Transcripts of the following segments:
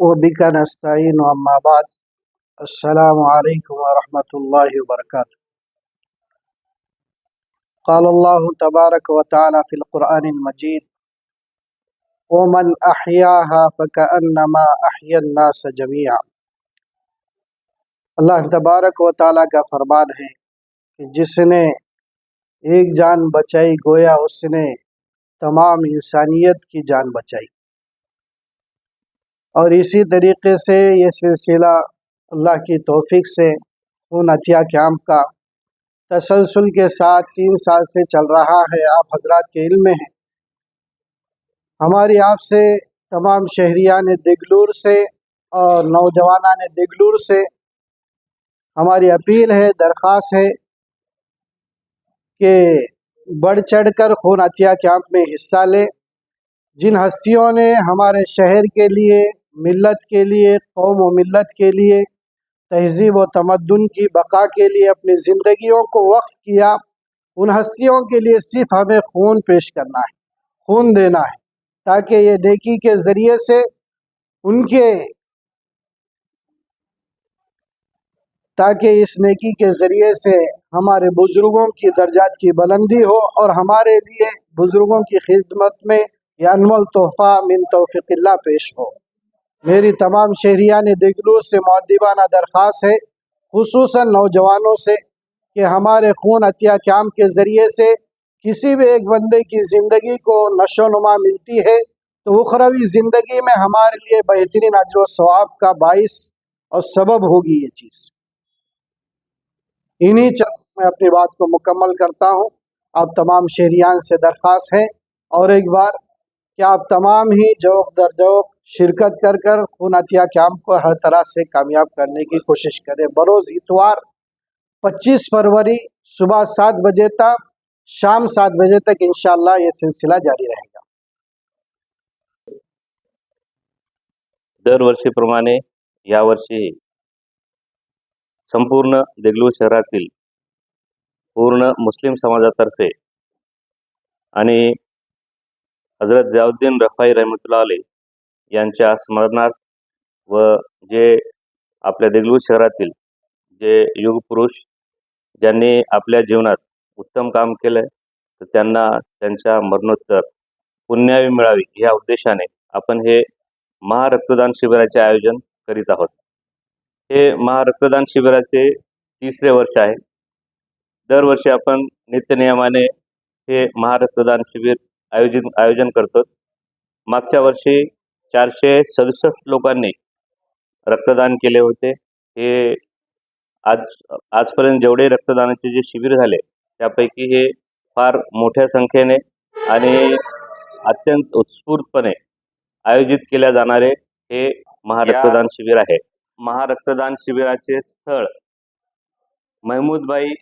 وبك نستعين أما بعد. السلام عليكم ورحمة الله وبركاته. قال الله تبارك وتعالى في القرآن المجيد، ومن أحياها فكأنما أحيا الناس جميعا. اللہ تبارک و تعالیٰ کا فرمان ہے کہ جس نے ایک جان بچائی گویا اس نے تمام انسانیت کی جان بچائی۔ اور اسی طریقے سے یہ سلسلہ اللہ کی توفیق سے خون عطیہ کیمپ کا تسلسل کے ساتھ تین سال سے چل رہا ہے۔ آپ حضرات کے علم میں ہیں۔ ہماری آپ سے تمام شہریان دگلور سے اور نوجوانان دگلور سے ہماری اپیل ہے، درخواست ہے کہ بڑھ چڑھ کر خون عطیہ کیمپ میں حصہ لے۔ جن ہستیوں نے ہمارے شہر کے لیے، ملت کے لیے، قوم و ملت کے لیے تہذیب و تمدن کی بقا کے لیے اپنی زندگیوں کو وقف کیا، ان ہستیوں کے لیے صرف ہمیں خون پیش کرنا ہے، خون دینا ہے، تاکہ یہ دیکھی کے ذریعے سے ان کے تاکہ اس نیکی کے ذریعے سے ہمارے بزرگوں کی درجات کی بلندی ہو اور ہمارے لیے بزرگوں کی خدمت میں یعنی یہ انمول تحفہ من توفیق اللہ پیش ہو۔ میری تمام شہریان دیگلو سے معدبانہ درخواست ہے، خصوصاً نوجوانوں سے، کہ ہمارے خون عطیہ کام کے ذریعے سے کسی بھی ایک بندے کی زندگی کو نشو نما ملتی ہے تو اخروی زندگی میں ہمارے لیے بہترین اجر و ثواب کا باعث اور سبب ہوگی یہ چیز۔ चीज़ इन्हीं चंद मैं अपनी बात को मुकम्मल करता हूँ आप तमाम शहरियान से दरख्वास्त है और एक बार कि आप तमाम ही जोक दर जोक शिरकत कर कर खून अतिया कैम्प को हर तरह से कामयाब करने की कोशिश करें बरोज़ इतवार 25 फरवरी सुबह सात बजे तक शाम सात बजे तक इंशाल्लाह ये सिलसिला जारी रहेगा दरवर्षीप्रमाणे यावर्षी संपूर्ण देगलूर शहरातील पूर्ण मुस्लिम समाजातर्फे आणि हजरत जयाउद्दीन रफाई रहमतुल्ला अली यांच्या स्मरणार्थ व जे आपल्या देगलूर शहरातील जे युगपुरुष ज्यांनी आपल्या जीवनात उत्तम काम केलं तर त्यांना त्यांच्या मरणोत्तर पुण्यावी मिळावी या उद्देशाने आपण हे महारक्तदान शिबिराचे आयोजन करीत आहोत. हे महारक्तदान शिबिराचे तिसरे वर्ष आहे. दरवर्षी आपण नित्यनियमाने हे महारक्तदान शिबिर आयोजित आयोजन करतो. मागच्या वर्षी चारशे सदुसष्ट लोकांनी रक्तदान केले होते. हे आज आजपर्यंत जेवढे रक्तदानाचे जे शिबिर झाले त्यापैकी हे फार मोठ्या संख्येने आणि अत्यंत उत्स्फूर्तपणे आयोजित केल्या जाणारे हे महारक्तदान शिबिर आहे. महारक्तदान शिबिराचे स्थळ. महमूदबाई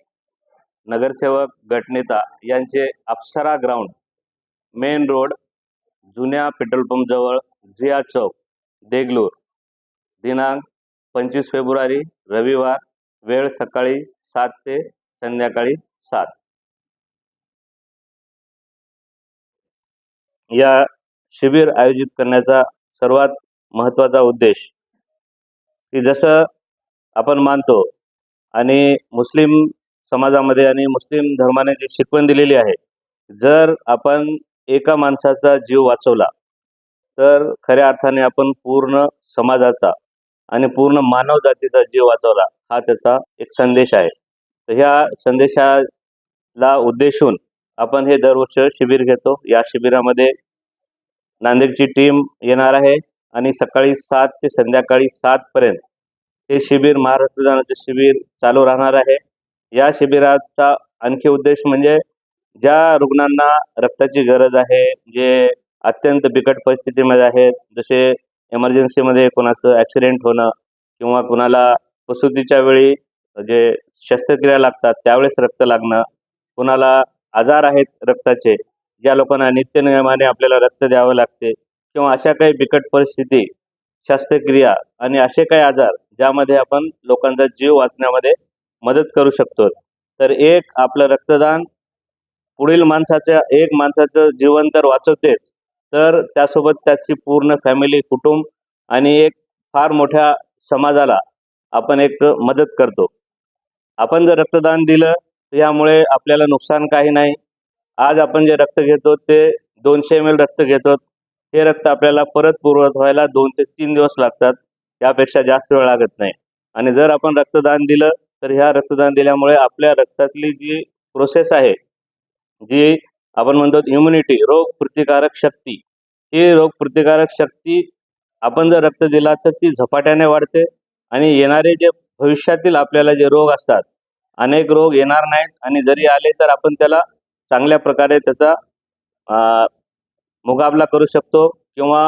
नगरसेवक गटनेता यांचे अप्सरा ग्राउंड मेन रोड जुन्या पेट्रोल पंप जवळ झिया चौक देगलूर. दिनांक पंचवीस फेब्रुवारी रविवार वेळ सकाळी सात ते संध्याकाळी सात. या शिबिर आयोजित करण्याचा सर्वात महत्त्वाचा उद्देश की जसं आपण मानतो आणि मुस्लिम समाजामध्ये आणि मुस्लिम धर्माने जी शिकवण दिलेली आहे जर आपण एका माणसाचा जीव वाचवला तर खऱ्या अर्थाने आपण पूर्ण समाजाचा आणि पूर्ण मानव जातीचा जीव वाचवला हा त्याचा एक संदेश आहे. तर ह्या संदेशाला उद्देशून आपण हे दरवर्षी शिबिर घेतो. या शिबिरामध्ये नांदेडची टीम येणार आहे आणि सकाळी सात ते संध्याकाळी सातपर्यंत हे शिबिर महाराष्ट्रदानाचे शिबिर चालू राहणार आहे. या शिबिराचा आणखी उद्देश म्हणजे ज्या रुग्णांना रक्ताची गरज आहे जे अत्यंत बिकट परिस्थितीमध्ये आहेत जसे एमर्जन्सीमध्ये कोणाचं ॲक्सिडेंट होणं किंवा कुणाला प्रसूतीच्या वेळी जे शस्त्रक्रिया लागतात त्यावेळेस रक्त लागणं कुणाला आजार आहेत रक्ताचे ज्या लोकांना नित्यनियमाने आपल्याला रक्त द्यावं लागते. किंवा अशा काही बिकट परिस्थिती शस्त्रक्रिया आणि असे काही आजार ज्यामध्ये आपण लोकांचा जीव वाचण्यामध्ये मदत करू शकतो. तर एक आपलं रक्तदान पुढील माणसाच्या एक माणसाचं जीवन तर वाचवतेच तर त्यासोबत त्याची पूर्ण फॅमिली कुटुंब आणि एक फार मोठ्या समाजाला आपण एक मदत करतो. आपण जर रक्तदान दिलं तर यामुळे आपल्याला नुकसान काही नाही. आज आपण जे रक्त घेतो ते दोनशे एम एल रक्त घेतो. हे रक्त आपल्याला परत पुरवत व्हायला दोन ते तीन दिवस लागतात. यापेक्षा जास्त वेळ लागत नाही. आणि जर आपण रक्तदान दिलं तर ह्या रक्तदान दिल्यामुळे आपल्या रक्तातली जी प्रोसेस आहे जी आपण म्हणतो इम्युनिटी रोग प्रतिकारक शक्ती ही रोग प्रतिकारक शक्ती आपण जर रक्त दिला तर ती झपाट्याने वाढते आणि येणारे जे भविष्यातील आपल्याला जे रोग असतात अनेक रोग येणार नाहीत आणि जरी आले तर आपण त्याला चांगल्या प्रकारे त्याचा मुकाबला करू शकतो किंवा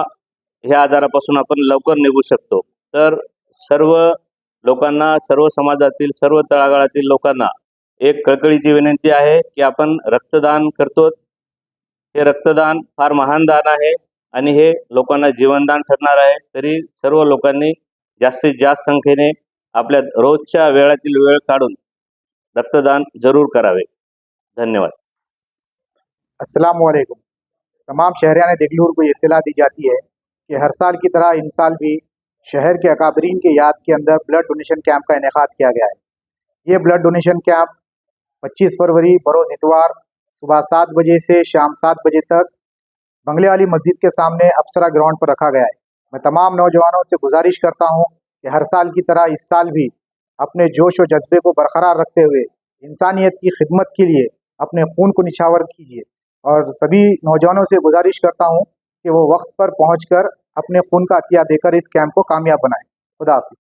ह्या आजारापासून आपण लवकर निघू शकतो. तर सर्व लोकांना सर्व समाजातील सर्व तळागाळातील लोकांना एक कळकळीची विनंती आहे की आपण रक्तदान करतो हे रक्तदान फार महान दान आहे आणि हे लोकांना जीवनदान ठरणार आहे. तरी सर्व लोकांनी जास्तीत जास्त संख्येने आपल्या रोजच्या वेळातील वेळ काढून रक्तदान जरूर करावे. धन्यवाद. अस्सलाम वालेकुम तमाम शहरियान देगलूर को इतला दी जाती है कि हर साल की तरह इन साल भी شہر کے اکابرین کی یاد کے اندر بلڈ ڈونیشن کیمپ کا انعقاد کیا گیا ہے۔ یہ بلڈ ڈونیشن کیمپ پچیس فروری بروز اتوار صبح سات بجے سے شام سات بجے تک بنگلے والی مسجد کے سامنے اپسرا گراؤنڈ پر رکھا گیا ہے۔ میں تمام نوجوانوں سے گزارش کرتا ہوں کہ ہر سال کی طرح اس سال بھی اپنے جوش و جذبے کو برقرار رکھتے ہوئے انسانیت کی خدمت کے لیے اپنے خون کو نچھاور کیجیے۔ اور سبھی نوجوانوں سے گزارش کرتا ہوں کہ وہ وقت پر پہنچ کر اپنے خون کا عطیہ دے کر اس کیمپ کو کامیاب بنائیں خدا حافظ